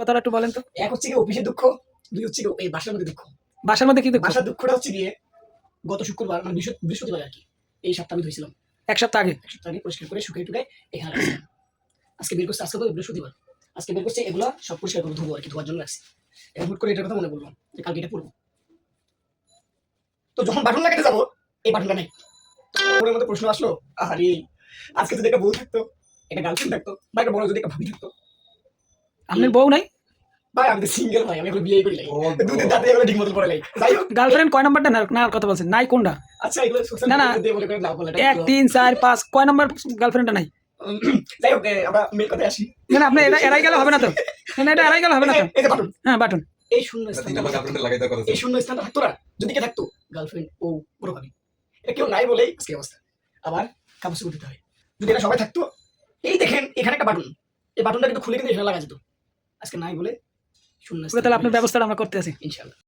কথাটা একটু বলেন তো। এক হচ্ছে গিয়ে অফিসের দুঃখ দুই হচ্ছে এই বাসার মধ্যে দুঃখ। বাসার মধ্যে কি বাসার দুঃখটা হচ্ছে গিয়ে গত শুক্রবার মানে বৃহস্পতিবার আর কি এই সপ্তাহে আমি ধুয়েছিলাম এক সপ্তাহ আগে? এক সপ্তাহ আগে পরিষ্কার করে শুকিয়ে টুকাই এখানে আজকে বের করছে আজকে তো বৃহস্পতিবার। আজকে বের করছে এগুলো সব পরিষ্কার করে ধুবো আর কি ধোয়ার জন্য রাখছি। এখন হুট করে এটার কথা মনে বললাম যে কালকে এটা পড়ব তো যখন বাটন লাগাতে যাব এই বাটনটা নেই। ওর মধ্যে প্রশ্ন আসলো আরে আজকে যদি একটা বউ থাকতো একটা গার্লফ্রেন্ড থাকতো বা একটা বড় যদি একটা ভাবি থাকতো আপনার বউ নাই? ভাই আমি সিঙ্গেল ভাই আমি এখন বিয়ে করি দুদিন দাঁতে এগুলো ঠিক মতো পড়ে লাই যাই হোক। গার্লফ্রেন্ড কয় নাম্বারটা? না না কথা বলছেন নাই কোনটা? আচ্ছা এগুলো না, না। এক তিন চার পাঁচ কয় নাম্বার গার্লফ্রেন্ডটা নাই? যাই হোক আমরা মেয়ের কথায় আসি। না না আপনি এটা এড়াই গেলে হবে না তো? না, না এটা এড়াই গেলে হবে না তো? এই বাটন। হ্যাঁ বাটন। এই শূন্য স্থানটা এই শূন্য স্থানটা থাকতো না। যদি কে থাকতো গার্লফ্রেন্ড ও বড় ভাবি এটা কেউ নাই বলেই আজকে অবস্থা। আবার কাপড় দিতে হয়। যদি এটা সবাই থাকতো এই দেখেন এখানে একটা বাটন। এই বাটনটা কিন্তু খুলে কিন্তু এখানে লাগা যেত। আজকে নাই বলে শূন্য তাহলে আপনার ব্যবস্থাটা আমরা করতে আছি ইনশাল্লাহ।